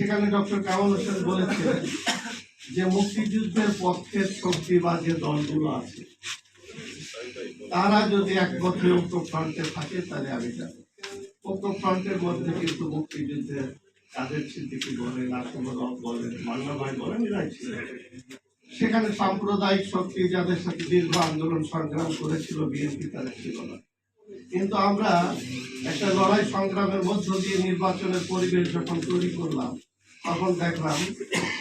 সেখানে ডক্টর কামাল হোসেন বলেছিলেন যে মুক্তিযুদ্ধের পক্ষের শক্তি বা যে দলগুলো আছে, তারা যদি এক বছর ঐক্য ফ্রন্টে থাকে, তাহলে আমি যাব। ঐক্য ফ্রন্টের মধ্যে কিন্তু মুক্তিযুদ্ধের কাদের সিদ্দিকি বলেন আসমর বলেন মান্না ভাই বলেন, এরাই ছিল। সেখানে সাম্প্রদায়িক শক্তি যাদের সাথে দীর্ঘ আন্দোলন সংগ্রাম করেছিল, বিএনপি তাদের ছিল না। কিন্তু আমরা একটা লড়াই সংগ্রামের মধ্য দিয়ে নির্বাচনের পরিবেশ যখন তৈরি করলাম তখন দেখলাম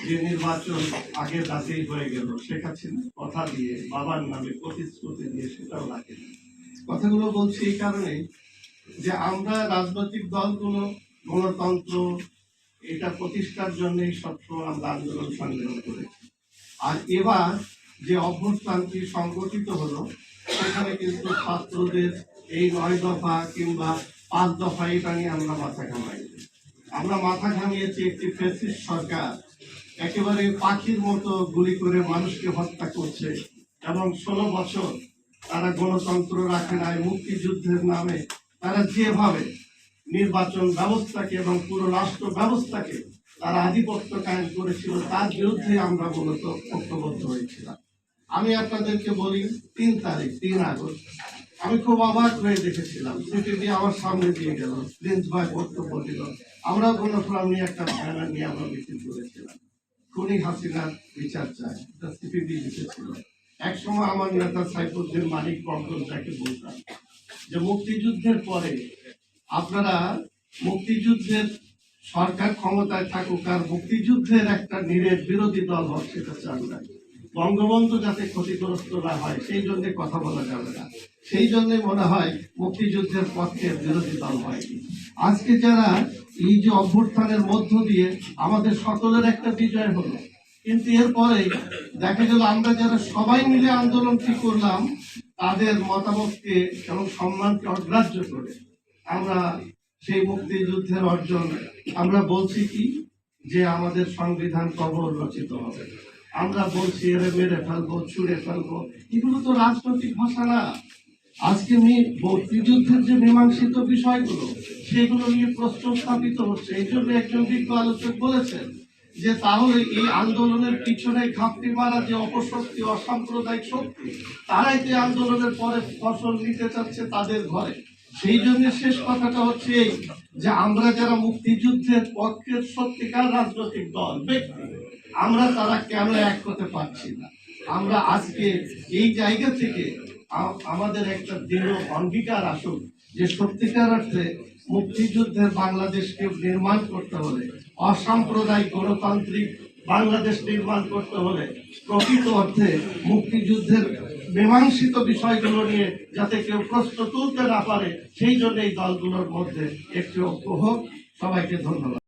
যে নির্বাচন আগের রাতেই হয়ে গেল। শেখ হাসিনা কথা দিয়ে, বাবার নামে প্রতিশ্রুতি দিয়ে সেটাও রাখে কথাগুলো বলছি এই কারণে যে আমরা রাজনৈতিক দলগুলো, গণতন্ত্র, এটা প্রতিষ্ঠার জন্যই সবসময় আমরা আন্দোলন সংগ্রাম করেছি। আর এবার যে অভ্যুত্থানটি সংগঠিত হলো, সেখানে কিন্তু ছাত্রদের এই নয় দফা কিংবা পাঁচ দফা এটা নিয়ে আমরা মাথা ঘামাই। আমরা মাথা ঘামিয়েছি একটি ফেসিস্ট সরকার। একেবারে পাখির মতো গুলি করে মানুষকে হত্যা করছে এবং ষোলো বছর তারা গণতন্ত্র রাখে নাই, মুক্তিযুদ্ধের নামে তারা যেভাবে নির্বাচন ব্যবস্থাকে এবং পুরো রাষ্ট্র ব্যবস্থাকে তারা আধিপত্য কায়েম করেছিল, তার বিরুদ্ধে আমরা মূলত ঐক্যবদ্ধ হয়েছিলাম। আমি আপনাদেরকে বলি, তিন তারিখ, তিন আগস্ট, আমি খুব অবাক হয়ে দেখেছিলাম। সিটি দিয়ে আমার সামনে দিয়ে গেল প্রিন্স ভাই বক্তব্য দিল। আমরা কোনো ফোরাম নিয়ে একটা ব্যানার নিয়ে আমরা মিছিল করেছিলাম। খুনি হাসিনার বিচার চাই সিটি দিয়ে লিখেছিল। এক সময় আমার নেতা সাইফুদ্দিন মানিক পঙ্কজ যাকে বলতাম, যে মুক্তিযুদ্ধের পরে আপনারা মুক্তিযুদ্ধের সরকার ক্ষমতায় থাকুক আর মুক্তিযুদ্ধের একটা নিরেট বিরোধী দল হোক সেটা চান না। বঙ্গবন্ধু যাতে ক্ষতিগ্রস্ত না হয়, সেই জন্য কথা বলা যাবে না। সেই জন্য মনে হয় মুক্তিযুদ্ধের পক্ষের বিরোধী দল হয়নি। আজকে যারা এই যে অভ্যুত্থানের মধ্য দিয়ে আমাদের সকলের একটা বিজয় হলো। কিন্তু এরপরে দেখা গেল আমরা যারা সবাই মিলে আন্দোলনটি করলাম, তাদের মতামতকে এবং সম্মানকে অগ্রাহ্য করে আমরা সেই মুক্তিযুদ্ধের অর্জন, আমরা বলছি কি? যে আমাদের সংবিধান কবর রচিত হবে। আমরা বলছি এরে মেরে ফেলব, ছুঁড়ে ফেলব। এগুলো তো রাজনৈতিক ভাষা না আজকে মুক্তিযুদ্ধের যে মীমাংসিত বিষয়গুলো সেগুলো নিয়ে প্রশ্ন স্থাপিত হচ্ছে। এই জন্য একজন বিজ্ঞ আলোচক বলেছেন যে তাহলে এই আন্দোলনের পিছনে ঘাপটি মারা যে অপশক্তি, অসাম্প্রদায়িক শক্তি, তারাই যে আন্দোলনের পরে ফসল নিতে চাচ্ছে তাদের ঘরে। সেই জন্য শেষ কথাটা হচ্ছে এই যে আমরা যারা মুক্তিযুদ্ধের পক্ষের সত্যিকার রাজনৈতিক দল, ব্যক্তি, আমরা তারা কেন এক হতে পারছি না? আমরা আজকে এই জায়গা থেকে আমাদের একটা দৃঢ় অঙ্গীকার আসুক যে সত্যিকার অর্থে মুক্তিযুদ্ধের বাংলাদেশকে নির্মাণ করতে হলে, অসাম্প্রদায়িক গণতান্ত্রিক বাংলাদেশ নির্মাণ করতে হলে প্রকৃত অর্থে মুক্তিযুদ্ধের মীমাংসিত বিষয়গুলো নিয়ে যাতে কেউ প্রশ্ন তুলতে না পারে, সেই জন্য এই দলগুলোর মধ্যে একটি ঐক্য হোক। সবাইকে ধন্যবাদ।